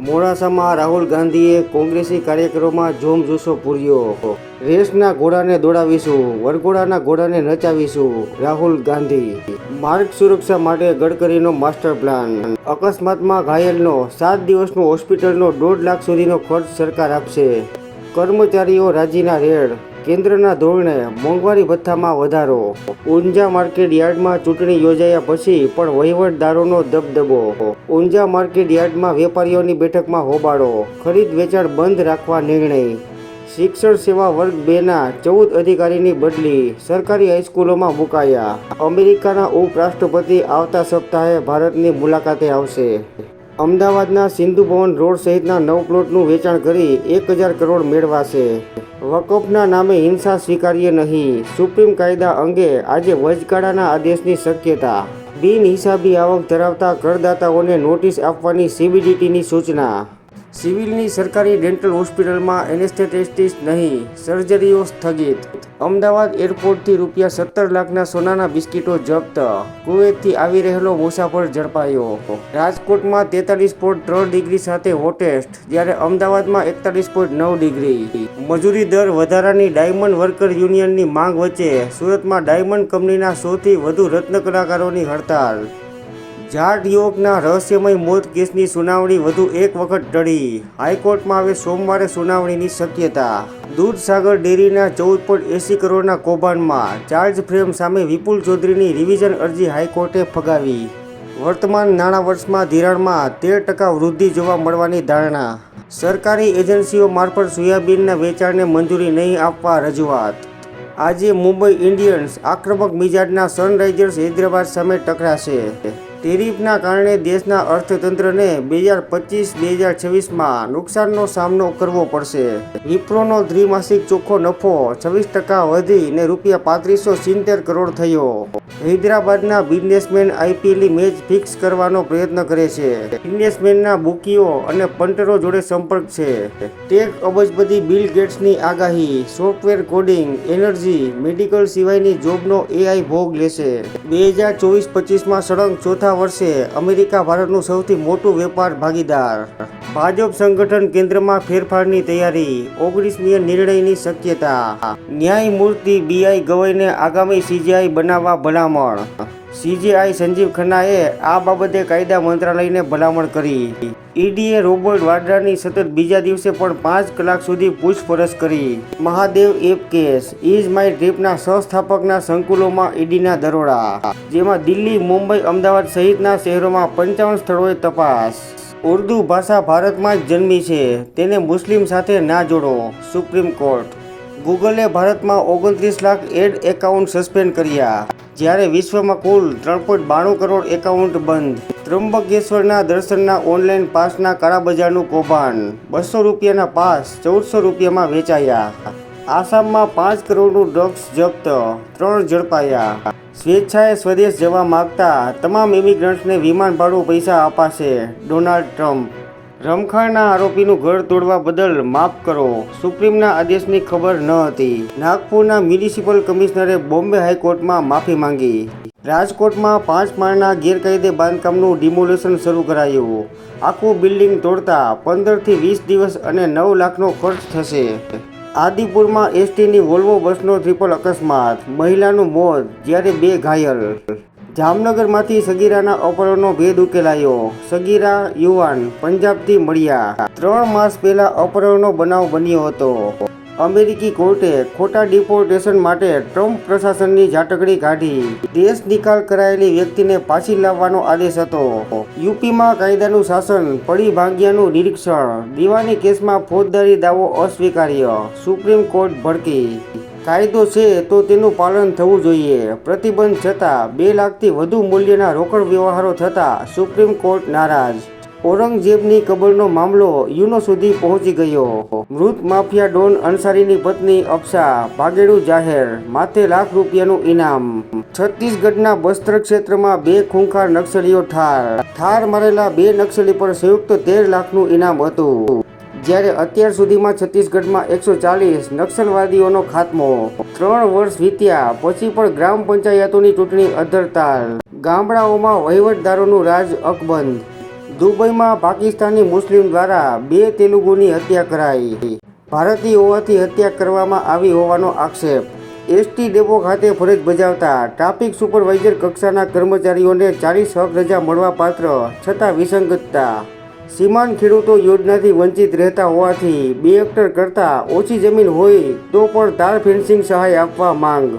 મોડાસામાં રાહુલ ગાંધીએ કોંગ્રેસી કાર્યક્રમમાં જોમજોશો પૂર્યો. રેસના ઘોડાને દોડાવીશું, વરઘોડાના ઘોડાને નચાવીશું, રાહુલ ગાંધી. માર્ગ સુરક્ષા માટે ગડકરીનો માસ્ટર પ્લાન. અકસ્માતમાં ઘાયલનો, સાત દિવસનો હોસ્પિટલનો દોઢ લાખ સુધીનો ખર્ચ સરકાર આપશે. કર્મચારીઓ રાજીના રેડ. કેન્દ્રના ધોરણે મોંઘવારી ભથ્થામાં વધારો. ઊંઝા માર્કેટ યાર્ડમાં ચૂંટણી યોજાયા પછી પણ વહીવટદારોનો દબદબો. ઊંઝા માર્કેટ યાર્ડમાં વેપારીઓની બેઠકમાં હોબાળો. ખરીદ વેચાણ બંધ રાખવા નિર્ણય. શિક્ષણ સેવા વર્ગ બેના ચૌદ અધિકારીની બદલી સરકારી હાઈસ્કૂલોમાં મુકાયા. અમેરિકાના ઉપરાષ્ટ્રપતિ આવતા સપ્તાહે ભારતની મુલાકાતે આવશે. અમદાવાદના સિંધુ ભવન રોડ સહિતના નવ પ્લોટનું વેચાણ કરી એક હજાર કરોડ મેળવાશે. વકફના નામે હિંસા સ્વીકાર્ય નહીં. સુપ્રીમ કાયદા અંગે આજે વચગાળાના આદેશની શક્યતા. બિન હિસાબી આવક ધરાવતા કરદાતાઓને નોટિસ આપવાની સીબીડીટીની સૂચના. સિવિલની સરકારી ડેન્ટલ હોસ્પિટલમાં એનેસ્થેટિસ્ટ નહીં, સર્જરીઓ સ્થગિત. અમદાવાદ એરપોર્ટથી રૂપિયા સત્તર લાખના સોનાના બિસ્કીટો જપ્ત. કુવેતથી આવી રહેલો મુસાફર ઝડપાયો. રાજકોટમાં તેતાલીસ પોઈન્ટ ત્રણ ડિગ્રી સાથે હોટેસ્ટ, જ્યારે અમદાવાદમાં એકતાલીસ પોઈન્ટ નવ ડિગ્રી. મજૂરી દર વધારાની ડાયમંડ વર્કર યુનિયનની માંગ વચ્ચે, સુરતમાં ડાયમંડ કંપનીના સૌથી વધુ રત્ન કલાકારોની હડતાલ. જાટ યુવકના રહસ્યમય મોત કેસની સુનાવણી વધુ એક વખત ટળી. હાઈકોર્ટમાં હવે સોમવારે સુનાવણીની શક્યતા. દૂધસાગર ડેરીના ચૌદ પોઈન્ટ એંસી કરોડના કૌભાંડમાં ચાર્જ ફ્રેમ સામે વિપુલ ચૌધરીની રિવિઝન અરજી હાઈકોર્ટે ફગાવી. વર્તમાન નાણાં વર્ષમાં ધિરાણમાં તેર ટકા વૃદ્ધિ જોવા મળવાની ધારણા. સરકારી એજન્સીઓ મારફત સોયાબીનના વેચાણને મંજૂરી નહીં આપવા રજૂઆત. આજે મુંબઈ ઇન્ડિયન્સ આક્રમક મિજાજના સનરાઇઝર્સ હૈદરાબાદ સામે ટકરાશે. ટેરિફના કારણે દેશના અર્થતંત્રને બે હજાર પચીસ, બે હજાર છવ્વીસમાં નુકસાનનો સામનો કરવો પડશે. વિપ્રોનો દ્વિમાસિક ચોખ્ખો નફો છવ્વીસ ટકા વધીને રૂપિયા પાંત્રીસો સિત્તેર કરોડ થયો. હૈદરાબાદના બિઝનેસમેન આઈપીએલની મેચ ફિક્સ કરવાનો પ્રયત્ન કરે છે. બિઝનેસમેનના બુકીઓ અને પંટરો જોડે સંપર્ક છે. ટેક અબજપતિ બિલ ગેટ્સની આગાહી, સોફ્ટવેર કોડિંગ, એનર્જી, મેડિકલ સિવાયની જોબનો એઆઈ ભોગ લેશે. બે હજાર ચોવીસ પચીસમાં સળંગ ચોથા વર્ષે અમેરિકા ભારતનું સૌથી મોટું વેપાર ભાગીદાર. ભાજપ સંગઠન કેન્દ્રમાં ફેરફારની તૈયારી, ઓગણીસમી નિર્ણયની શક્યતા. ન્યાયમૂર્તિ બીઆઈ ગવઈને આગામી સીજીઆઈ બનાવવા ભલામણ. સીજીઆઈ સંજીવ ખન્નાએ આ બાબતે કાયદા મંત્રાલયને ભલામણ કરી. ઈડીએ રોબર્ટ વાડ્રાની સતત બીજા દિવસે પણ પાંચ કલાક સુધી પૂછપરછ કરી. Mahadev app case. Ease my ટ્રીપના સહસ્થાપકના સંકુલોમાં ઈડીના દરોડા. જેમાં દિલ્હી, મુંબઈ, અમદાવાદ સહિતના શહેરોમાં પંચાવન સ્થળોએ તપાસ. ઉર્દુ ભાષા ભારતમાં જ જન્મી છે. તેને મુસ્લિમ સાથે ના જોડો. Supreme court. ગૂગલે ભારતમાં ઓગણત્રીસ લાખ એડ એકાઉન્ટ સસ્પેન્ડ કર્યા. જ્યારે વિશ્વમાં કુલ ત્રણ પોઈન્ટ બાણું કરોડ એકાઉન્ટ બંધ. ત્રંબકેશ્વરના દર્શનના ઓનલાઈન પાસના કાળાબજારનું કૌભાંડ. બસો રૂપિયાના પાસ ચૌદસો રૂપિયામાં વેચાયા. આસામમાં પાંચ કરોડનું ડ્રગ્સ જપ્ત, ત્રણ ઝડપાયા. સ્વેચ્છાએ સ્વદેશ જવા માગતા તમામ ઇમિગ્રન્ટ્સને વિમાન ભાડું પૈસા અપાશે ડોનાલ્ડ ટ્રમ્પ. રમખાણના આરોપીનું ઘર તોડવા બદલ માફ કરો. સુપ્રીમના આદેશની ખબર ન હતી. નાગપુરના મ્યુનિસિપલ કમિશનરે બોમ્બે હાઈકોર્ટમાં માફી માંગી. રાજકોટમાં પાંચ માળના ગેરકાયદે બાંધકામનું ડિમોલેશન શરૂ કરાયું. આખું બિલ્ડિંગ તોડતા પંદરથી વીસ દિવસ અને નવ લાખનો ખર્ચ થશે. આદિપુરમાં એસટીની વોલ્વો બસનો ટ્રિપલ અકસ્માત. મહિલાનું મોત, જ્યારે બે ઘાયલ. જામનગરમાંથી સગીરાના અપહરણનો ભેદ ઉકેલાયો. સગીરા યુવાન પંજાબથી મળ્યા. ત્રણ માસ પહેલા અપહરણનો બનાવ બન્યો હતો. અમેરિકી કોર્ટે ખોટા ડિપોર્ટેશન માટે ટ્રમ્પ પ્રશાસનની ઝાટકડી કાઢી. દેશ નિકાલ કરાયેલી વ્યક્તિને પાછી લાવવાનો આદેશ હતો. યુપીમાં કાયદાનું શાસન, પડી ભાગ્યાનું નિરીક્ષણ, દીવાની કેસમાં ફોજદારી દાવો અસ્વીકાર્ય, સુપ્રીમ કોર્ટ ભડકી. કાયદો છે તો તેનું પાલન થવું જોઈએ. પ્રતિબંધ છતાં બે લાખથી વધુ મૂલ્યના રોકડ વ્યવહારો થતાં સુપ્રીમ કોર્ટ નારાજ. ઔરંગઝેબની કબરનો મામલો યુનો સુધી પહોંચી ગયો. મૃત માફિયા ડોન અન્સારીની પત્ની અફસા ભાગેડું જાહેર, માથે લાખ રૂપિયાનું ઇનામ. છત્તીસગઢના બસ્તર ક્ષેત્રમાં બે ખૂંખાર નક્સલીઓ ઠાર. ઠાર મારેલા બે નક્સલી પર સંયુક્ત તેર લાખનું ઇનામ હતું. જ્યારે અત્યાર સુધીમાં છત્તીસગઢમાં એકસો ચાલીસ નક્સલવાદીઓનો ખાત્મો. ત્રણ વર્ષ વીત્યા, પછી પણ ગ્રામ પંચાયતોની ચૂંટણી અધરતાલ. ગામડાઓમાં વહીવટદારોનું રાજ અકબંધ. દુબઈમાં પાકિસ્તાની મુસ્લિમ દ્વારા બે તેલુગુની હત્યા કરાઈ. ભારતીય હોવાથી હત્યા કરવામાં આવી હોવાનો આક્ષેપ. એસટી ડેપો ખાતે ફરજ બજાવતા ટ્રાફિક સુપરવાઇઝર કક્ષાના કર્મચારીઓને ચાલીસ હક રજા મળવા પાત્ર છતાં વિસંગતતા સીમાંત ખેડૂતો યોજનાથી વંચિત રહેતા હોવાથી બે હેક્ટર કરતાં ઓછી જમીન હોય તો પણ તાર ફેન્સિંગ સહાય આપવા માંગ.